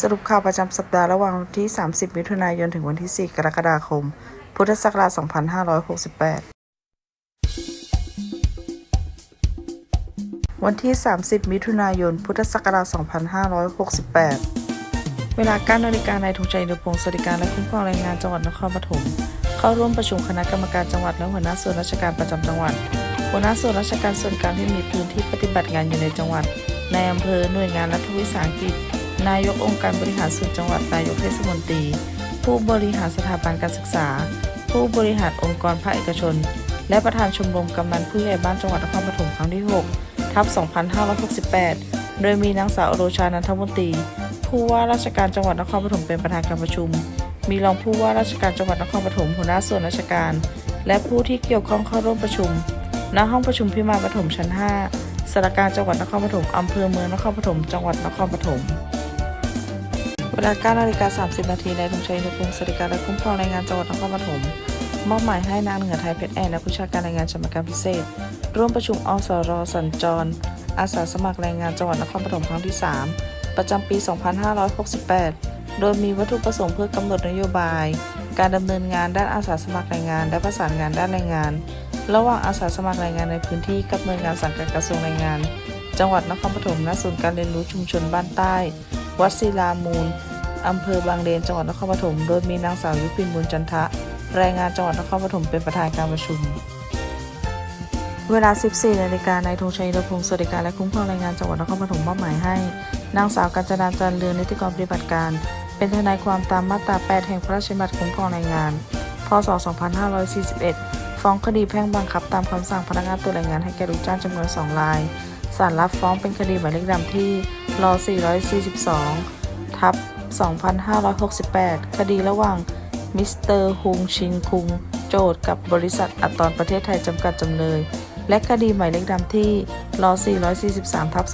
สรุปข่าวประจำสัปดาห์ระหว่างวันที่ 30 มิถุนายน ถึงวันที่ 4 กรกฎาคม พุทธศักราช 2568 วันที่ 30 มิถุนายน พุทธศักราช 2568 เวลา9นาฬิกานายธงชัยนทรพงศ์สวัสดิการและคุ้มครองแรงงานจังหวัดนครปฐม เข้าร่วมประชุมคณะกรรมการจังหวัดและหัวหน้าส่วนราชการประจำจังหวัด หัวหน้าส่วนราชการส่วนกลางที่มีพื้นที่ปฏิบัติงานอยู่ในจังหวัด ในอำเภอ หน่วยงานรัฐวิสาหกิจ นายกองค์การบริหารส่วนจังหวัดนายกเทศมนตรี ผู้บริหารสถาบันการศึกษา ผู้บริหารองค์กรภาคเอกชน และประธานชมรมกำนันผู้ใหญ่บ้านจังหวัดนครปฐมครั้งที่ 6 ทับ 2568 โดยมีนางสาวอโรชานันทมนตรี ผู้ว่าราชการจังหวัดนครปฐมเป็นประธานการประชุม มีรองผู้ว่าราชการจังหวัดนครปฐมหัวหน้าส่วนราชการ และผู้ที่เกี่ยวข้องเข้าร่วมประชุม ณ ห้องประชุมพิมานปฐมชั้น 5สารกลารจังหวัดนครปฐมอำเภอเมืองนครปฐม จังหวัดนครปฐม เวลา9นาฬิกา30 นาทีนายธงชัยนุพงศ์สวัสดิการและคุ้มครองแรงงานจังหวัดนครปฐมมอบหมายให้นางเหนือไทยเพชรแอนนักวิชาการแรงงานสมการพิเศษ ร่วมประชุมอสรสัญจร อาสาสมัครแรงงานจังหวัดนครปฐมครั้งที่ 3 ประจำปี 2568 โดยมีวัตถุประสงค์เพื่อกำหนดนโยบาย การดำเนินงานด้านอาสาสมัครแรงงานและประสานงานด้านแรงงาน ระหว่างอาสาสมัครแรงงานในพื้นที่กับหน่วยงานสังกัดกระทรวงแรงงาน จังหวัดนครปฐมณศูนย์การเรียนรู้ชุมชนบ้านใต้ วัดศิลามูลอำเภอบางเลนจังหวัดนครปฐมโดยมีนางสาวยุพินบุญจันทะรายงานจังหวัดนครปฐมเป็นประธานการประชุม เวลา 14 นาฬิกานายธงชัยรพงศ์สวัสดิการและคุ้มครองแรงงานจังหวัดนครปฐมมอบหมายให้ นางสาวกัญจนาจันเรืองนิติกรปฏิบัติการ เป็นทนายความตามมาตรา 8 แห่งพระราชบัญญัติคุ้มครองแรงงาน พศ 2541 ฟ้องคดีแพ่งบังคับตามคำสั่งพนักงานตัวจแรงงานให้แก่ลูกจ้างจำนวน 2 ราย ศาลรับฟ้องเป็นคดีหมายเลขดำที่ร442 ทับ 2568 คดีระหว่างมิสเตอร์ฮุงชิงคุง โจทกับบริษัทอัตตอนประเทศไทยจำกัดจำเลย และคดีหมายเลขดำที่ร443 ทับ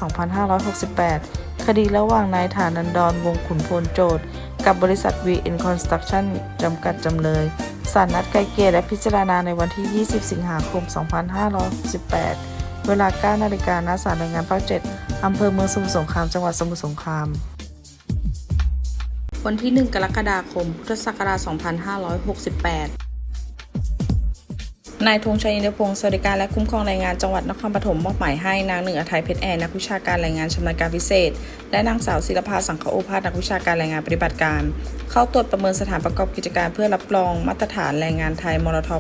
2568 คดีระหว่างนายฐานันดรวงขุนพลโจทกับบริษัท VN Construction จำกัดจำเลยศาลนัดไกลเกลี่ยและพิจารณาในวันที่ 20 สิงหาคม 2568 เวลา 9 นาฬิกาณศาลแรงงานภาค7อำเภอเมืองสมุทรสงคราม จังหวัดสมุทรสงคราม วันที่ 1 กรกฎาคม พุทธศักราช 2568 นายธงชัยอินทรพงศ์สวัสดิการและคุ้มครองแรงงานจังหวัดนครปฐมมอบหมายให้นางหนึ่งอไทยเพชรแอนนักวิชาการแรงงานชำนาญการพิเศษ และนางสาวศิลปาสังคโอภาสนักวิชาการแรงงานปฏิบัติการ เข้าตรวจประเมินสถานประกอบกิจการเพื่อรับรองมาตรฐานแรงงานไทยมรท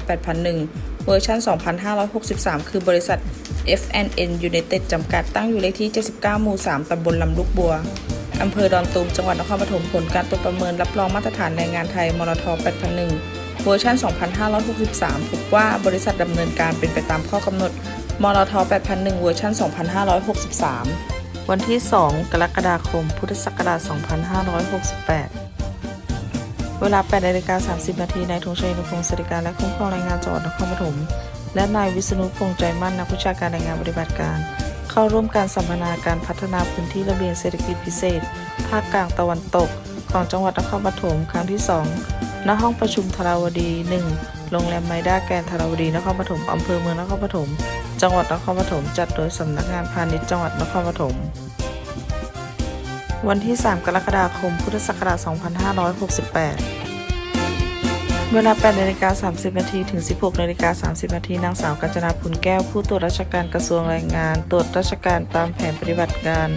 8001 เวอร์ชัน2563 คือบริษัท FNN United จำกัดตั้งอยู่เลขที่ 79 หมู่ 3 ตำบลลำลูกบัว อำเภอดอนตูม จังหวัดนครปฐมผลการตรวจประเมินรับรองมาตรฐานแรงงานไทย มรท8001 เวอร์ชัน2563 พบว่าบริษัทดำเนินการเป็นไปตามข้อกำหนด มรท8001 เวอร์ชัน2563 วันที่ 2 กรกฎาคม พุทธศักราช 2568เวลา8นาฬิกา30 นาทีนายธงชัยนุพงศ์สวัสดิการและคุ้มครองแรงงานจังหวัดนครปฐม และนายวิษณุพงษ์ใจมั่นนักวิชาการแรงงานปฏิบัติการ เข้าร่วมการสัมมนาการพัฒนาพื้นที่ระเบียงเศรษฐกิจพิเศษ ภาคกลางตะวันตก ของจังหวัดนครปฐมครั้งที่ 2 ณ ห้องประชุมธาราวดี 1 โรงแรมไมด้าแกนธาราวดีนครปฐมอำเภอเมืองนครปฐม จังหวัดนครปฐมจัดโดยสำนักงานพาณิชย์จังหวัดนครปฐมวันที่ 3 กรกฎาคม พุทธศักราช 2568 เวลา8นาฬิกา30 นาทีถึง 16นาฬิกา30 นาทีนางสาวกัญจนาพุนแก้ว ผู้ตรวจราชการกระทรวงแรงงาน ตรวจราชการตามแผนปฏิบัติการ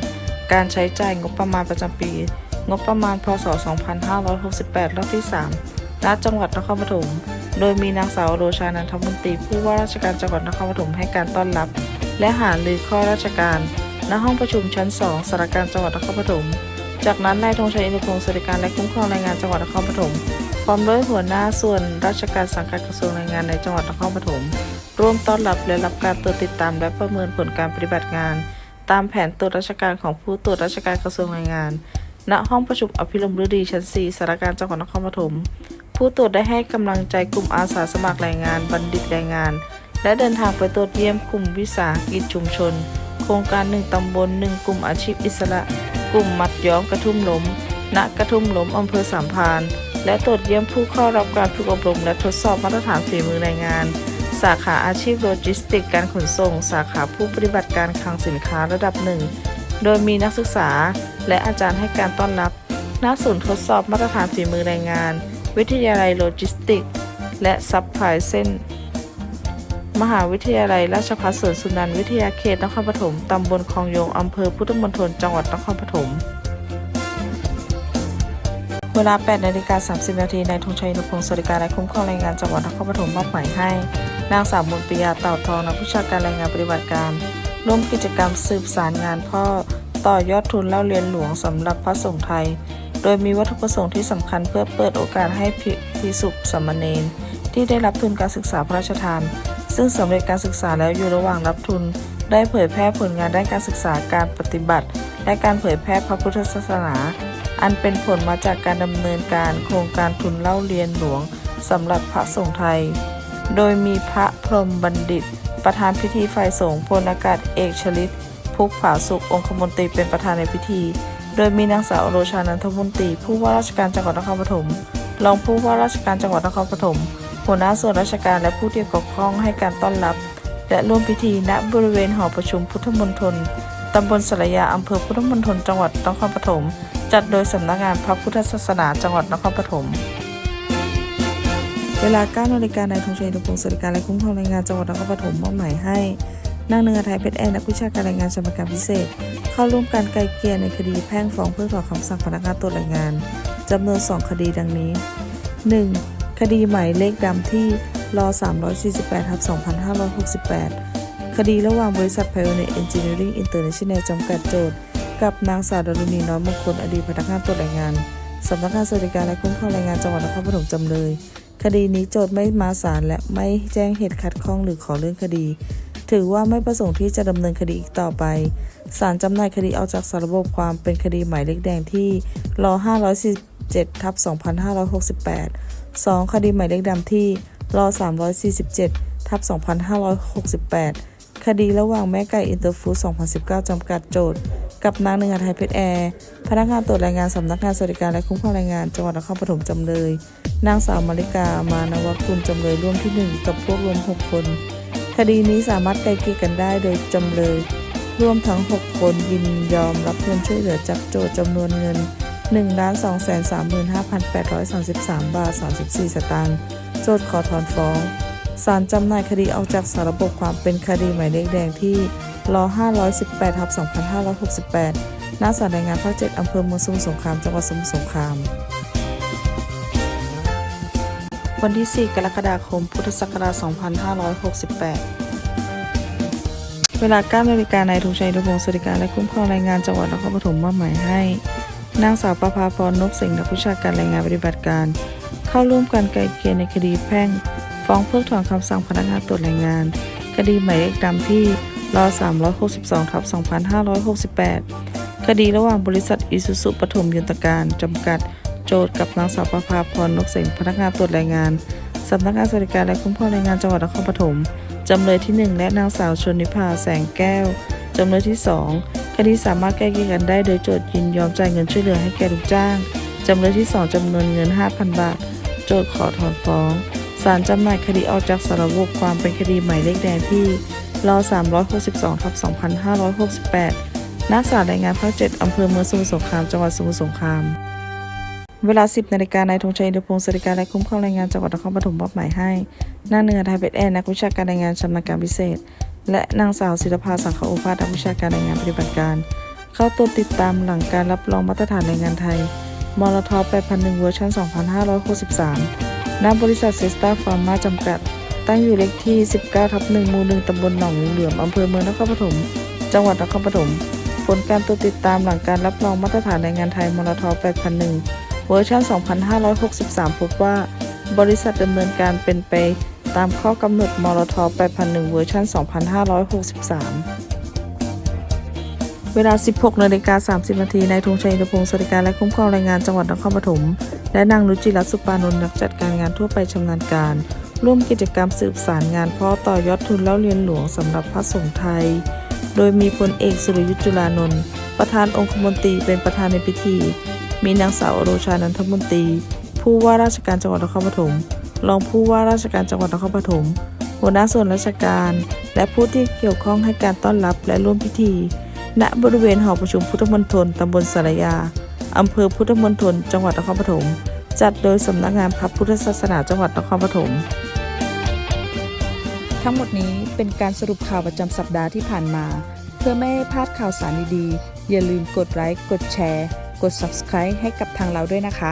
การใช้จ่ายงบประมาณประจำปี งบประมาณ พศ 2568 รอบที่ 3 ณ จังหวัดนครปฐม โดยมีนางสาวโรชานันทมนตรี ผู้ว่าราชการจังหวัดนครปฐมให้การต้อนรับ และหารือข้อราชการ ณ ห้องประชุมชั้น 2สารการจังหวัดนครปฐม จากนั้นนายธงชัยอินทรพงศ์สวัสดิการและคุ้มครองแรงงานจังหวัดนครปฐม ร้อมด้วยหัวหน้าส่วนราชการสังกัดกระทรวงแรงงานในจังหวัดนครปฐมร่วมต้อนรับและรับการตรวจติดตามและประเมินผลการปฏิบัติงาน ตามแผนตรวจราชการของผู้ตรวจราชการกระทรวงแรงงาน ณห้องประชุมอภิรมฤดีชั้น 4สารการจังหวัดนครปฐมผู้ตรวจได้ให้กำลังใจกลุ่มอาสาสมัครแรงงาน บัณฑิตแรงงาน และเดินทางไปตรวจเยี่ยมกลุ่มวิสาหกิจชุมชน โครงการหนึ่งตำบลหนึ่งกลุ่มอาชีพอิสระ กลุ่มมัดย้อมกระทุ่มล้มณกระทุ่มล้มอำเภอสามพาน และตรวจเยี่ยมผู้เข้ารับการฝึกอบรม และทดสอบมาตรฐานฝีมือแรงงาน สาขาอาชีพโลจิสติกส์การขนส่ง สาขาผู้ปฏิบัติการคลังสินค้าระดับหนึ่ง โดยมีนักศึกษา และอาจารย์ให้การต้อนรับณศูนย์ทดสอบมาตรฐานฝีมือแรงงาน วิทยาลัยโลจิสติกส์และซัพพลายเซนมหาวิทยาลัยราชภัฏสวนสุนันทวิทยาเขตนครปฐมตำบลคลองโยงอำเภอพุทธมณฑลจังหวัดนครปฐม เวลา 8 นาฬิกา 30 นาทีนายธงชัยนุพงศ์สวัสดิการและคุ้มครองแรงงานจังหวัดนครปฐมมอบหมายให้ นางสาวมนปิยาเต่าทองนักวิชาการแรงงานปฏิบัติการ ร่วมกิจกรรมสืบสารงานพ่อ ต่อยอดทุนเล่าเรียนหลวงสำหรับพระสงฆ์ไทย โดยมีวัตถุประสงค์ที่สำคัญเพื่อเปิดโอกาสให้พิสุขสามเณรที่ได้รับทุนการศึกษาพระราชทาน ซึ่งสำเร็จการศึกษาแล้วอยู่ระหว่างรับทุน ได้เผยแพร่ผลงานด้านการศึกษาการปฏิบัติ และการเผยแพร่พระพุทธศาสนา อันเป็นผลมาจากการดำเนินการโครงการทุนเล่าเรียนหลวงสำหรับพระสงฆ์ไทย โดยมีพระพรหมบัณฑิต ประธานพิธีฝ่ายสงฆ์พลอากาศเอกชลิตพุกผาสุของคมนตรีเป็นประธานในพิธี โดยมีนางสาวอโรชานันทมนตรีผู้ว่าราชการจังหวัดนครปฐมรองผู้ว่าราชการจังหวัดนครปฐมหัวหน้าส่วนราชการและผู้ที่เกี่ยวข้องให้การต้อนรับ และร่วมพิธีณบริเวณหอประชุมพุทธมณฑลตำบลสระยาอำเภอพุทธมณฑลจังหวัดนครปฐม จัดโดยสำนักงานพระพุทธศาสนาจังหวัดนครปฐม เวลา9นาฬิกานายธงชัยนุพงศ์สวัสดิการและคุ้มครองแรงงานจังหวัดนครปฐมมอบหมายให้นางเนือไทยเพชรแอนนักวิชาการแรงงานสมการพิเศษ เข้าร่วมการไกลเกลี่ยในคดีแพ่งฟ้องเพื่อถอคำสั่งพนักงานตรวจแรงงานจำนวน 2 คดีดังนี้ 1. คดีหมายเลขดำที่ร348ทับ2568 คดีระหว่างบริษัท Pioneer Engineering International จำกัดโจทย์ กับนางสาวดารุณีน้อยมงคลอดีตพนักงานตรวจแรงงานสำนักงานสวัสดิการและคุ้มครองแรงงานจังหวัดนครปฐมจำเลย คดีนี้โจทย์ไม่มาศาลและไม่แจ้งเหตุขัดข้องหรือขอเลื่อนคดี ถือว่าไม่ประสงค์ที่จะดำเนินคดีอีกต่อไปศาลจำหน่ายคดีออกจากสารบบความเป็นคดีหมายเลขแดงที่ร547ทับ2568 2 คดีหมายเลขดำที่ร347ทับ2568 คดีระหว่างแม่ไก่อินเตอร์ฟูด2019 จำกัดโจทย์ กับนางเนือไทยเพชรแอร์พนักงานตรวจแรงงานสำนักงานสวัสดิการและคุ้มครองแรงงานจังหวัดนครปฐมจำเลย นางสาวมาริกามานวคุณจำเลยร่วมที่ 1 กับพวกรวม 6 คน คดีนี้สามารถไกลเกลี่ยกันได้โดยจำเลย ร่วมทั้ง 6 คนยินยอมรับเงินช่วยเหลือจากโจทย์จำนวนเงิน 1 2 3 5 8 3 3 บาท 34 สตางค์โจทย์ขอถอนฟ้องศาลจำหน่ายคดีออกจากสารบบความเป็นคดีหมายเลขแดงที่ ร518ทับ2568 หน้าศาลแรงานภาค7อำเภอเมืองสมุทรสงคราม จังหวัดสมุทรสงคราม วันที่ 4 กรกฎาคม พุทธศักราช 2568 เวลา9นาฬิกานายธงชัยนุพงศ์สวัสดิการและคุ้มครองแรงงานจังหวัดนครปฐมมอบหมายให้ นางสาวประภาพรนกสิงห์นักวิชาการแรงงานปฏิบัติการ เข้าร่วมการไกลเกลี่ยในคดีแพ่ง ฟ้องเพิกถอนคำสั่งพนักงานตรวจแรงงาน คดีหมายเลขดำที่ ร362ทับ2568 คดีระหว่างบริษัทอิสุสุปฐมยนตการ จำกัด โจทย์กับนางสาวประภาพรนกเสงพนักงานตรวจแรงงาน สำนักงานสวัสดิการและคุ้มครองแรงงานจังหวัดนครปฐม จำเลยที่ 1 และนางสาวชนนิพาแสงแก้ว จำเลยที่ 2 คดีสามารถแก้เกลี่ยกันได้โดยโจทย์ยินยอมจ่ายเงินช่วยเหลือให้แก่ลูกจ้าง จำเลยที่ 2จำนวนเงิน 5,000 บาท โจทย์ขอถอนฟ้องศาลจำหน่ายคดีออกจากสารบบความเป็นคดีหมายเลขแดงที่ ร362ทับ2568 ณ ศาลแรงงานภาค7อำเภอเมืองสมุทรสงคราม จังหวัดสมุทรสงคราม เวลา 10นาฬิกานายธงชัยอินทรพงศ์สวัสดิการและคุ้มครองแรงงานจังหวัดนครปฐมมอบหมายให้นางเนือไทยเป็ดแอนนักวิชาการแรงงานชำนาญการพิเศษ และนางสาวศิลภาสังฆโอภาสนักวิชาการแรงงานปฏิบัติการ เข้าตรวจติดตามหลังการรับรองมาตรฐานแรงงานไทยมลท8,001 เวอร์ชัน2563 ณ บริษัทเซสตาฟาร์มาจำกัด ตั้งอยู่เลขที่ 19ทับ1หมู่1ตำบลหนองเหลือมอำเภอเมืองนครปฐม จังหวัดนครปฐม ผลการตรวจติดตามหลังการรับรองมาตรฐานแรงงานไทยมลท8,001 เวอร์ชัน2563 พบว่า บริษัทดำเนินการเป็นไปตามข้อกำหนดมลท8,001 เวอร์ชัน2563เวลา 16นาฬิกา30 นาที นายธงชัยอินทพงศ์สวัสดิการและคุ้มครองแรงงานจังหวัดนครปฐม และนางนุจิรัตน์สุปานนท์นักจัดการงานทั่วไปชำนาญการ ร่วมกิจกรรมสืบสารงานเพ่อต่อยอดทุนเล่าเรียนหลวงสำหรับพระสงฆ์ไทย โดยมีพลเอกสุรยุจุลานนท์ประธานองคมนตรีเป็นประธานในพิธี มีนางสาวอโรชานันทมนตรี ผู้ว่าราชการจังหวัดนครปฐมรองผู้ว่าราชการจังหวัดนครปฐมหัวหน้าส่วนราชการ และผู้ที่เกี่ยวข้องให้การต้อนรับและร่วมพิธี ณบริเวณหอประชุมพุทธมณฑลตำบลสารยาอำเภอพุทธมณฑลจังหวัดนครปฐมจัดโดยสำนักงานพระพุทธศาสนาจังหวัดนครปฐม ทั้งหมดนี้เป็นการสรุปข่าวประจำสัปดาห์ที่ผ่านมา เพื่อไม่ให้พลาดข่าวสารดีๆ อย่าลืมกดไลค์ กดแชร์ กด Subscribe ให้กับทางเราด้วยนะคะ